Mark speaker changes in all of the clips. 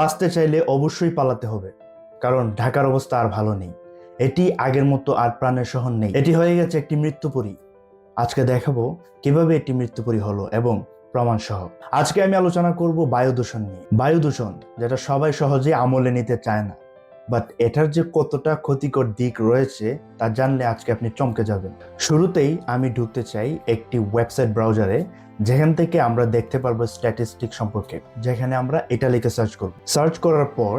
Speaker 1: বাঁচতে চাইলে অবশ্যই পালাতে হবে, কারণ ঢাকার অবস্থা আর ভালো নেই। এটি আগের মতো আর প্রাণের শহর নেই। এটি হয়ে গেছে একটি মৃত্যুপুরী আজকে দেখাবো কীভাবে এটি মৃত্যুপুরী হলো এবং প্রমাণ সহ আজকে আমি আলোচনা করব বায়ু দূষণ নিয়ে। বায়ু দূষণ যেটা সবাই সহজে আমলে নিতে চায় না বাট এটার যে কতটা ক্ষতিকর দিক রয়েছে, তা জানলে আজকে আপনি চমকে যাবেন। শুরুতেই আমি ঢুকতে চাই একটি ওয়েবসাইট ব্রাউজারে যেখান থেকে আমরা দেখতে পারব স্ট্যাটিস্টিক সম্পর্কে, যেখানে আমরা এটা লিখে সার্চ করব। সার্চ করার পর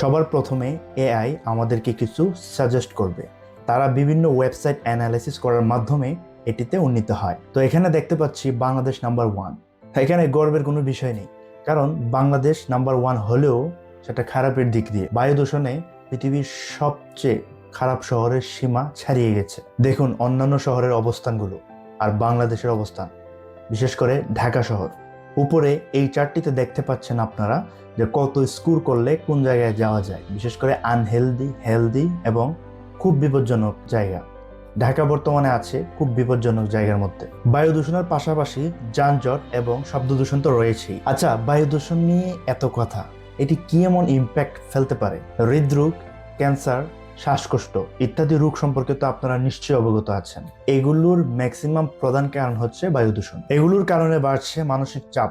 Speaker 1: সবার প্রথমে এআই আমাদেরকে কিছু সাজেস্ট করবে। তারা বিভিন্ন ওয়েবসাইট অ্যানালাইসিস করার মাধ্যমে এটিতে উন্নীত হয়। তো এখানে দেখতে পাচ্ছি বাংলাদেশ নাম্বার ওয়ান এখানে গর্বের কোনো বিষয় নেই, কারণ বাংলাদেশ নাম্বার ওয়ান হলেও সেটা খারাপের দিক দিয়ে। বায়ু দূষণে পৃথিবীর সবচেয়ে খারাপ শহরের সীমা ছাড়িয়ে গেছে। দেখুন অন্যান্য শহরের অবস্থানগুলো আর বাংলাদেশের অবস্থান, বিশেষ করে ঢাকা শহর। উপরে এই চারটিতে দেখতে পাচ্ছেন আপনারা যে কত স্কোর করলে কোন জায়গায় যাওয়া যায়। বিশেষ করে আনহেলদি হেলদি এবং খুব বিপজ্জনক জায়গা। ঢাকা বর্তমানে আছে খুব বিপজ্জনক জায়গার মধ্যে। বায়ু দূষণের পাশাপাশি যানজট এবং শব্দ দূষণ তো রয়েছেই। আচ্ছা বায়ু দূষণ নিয়ে এত কথা। এটি কি এমন ইম্প্যাক্ট ফেলতে পারে? হৃদরোগ ক্যান্সার শ্বাসকষ্ট ইত্যাদি রোগ সম্পর্কে তো আপনারা নিশ্চয়ই অবগত আছেন। এগুলোর ম্যাক্সিমাম প্রধান কারণ হচ্ছে বায়ু দূষণ। এগুলোর কারণে বাড়ছে মানসিক চাপ।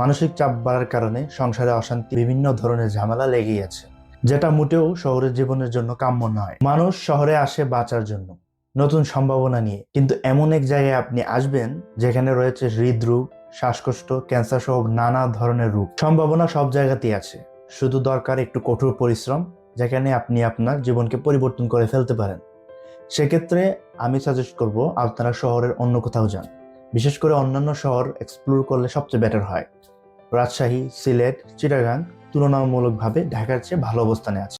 Speaker 1: মানসিক চাপ বাড়ার কারণে সংসারে অশান্তি বিভিন্ন ধরনের ঝামেলা লেগেই আছে, যেটা মোটেও শহরের জীবনের জন্য কাম্য নয়। মানুষ শহরে আসে বাঁচার জন্য, নতুন সম্ভাবনা নিয়ে। কিন্তু এমন এক জায়গায় আপনি আসবেন, যেখানে রয়েছে হৃদরোগ শ্বাসকষ্ট, ক্যান্সার সহ নানা ধরনের রোগ। সম্ভাবনা সব জায়গাতেই আছে। শুধু দরকার একটু কঠোর পরিশ্রম, যেখানে আপনি আপনার জীবনকে পরিবর্তন করে ফেলতে পারেন। সেক্ষেত্রে আমি সাজেস্ট করব আপনারা শহরের অন্য কোথাও যান। বিশেষ করে অন্যান্য শহর এক্সপ্লোর করলে সবচেয়ে বেটার হয়। রাজশাহী, সিলেট, চিটাগাং তুলনামূলকভাবে ঢাকার চেয়ে ভালো অবস্থানে আছে।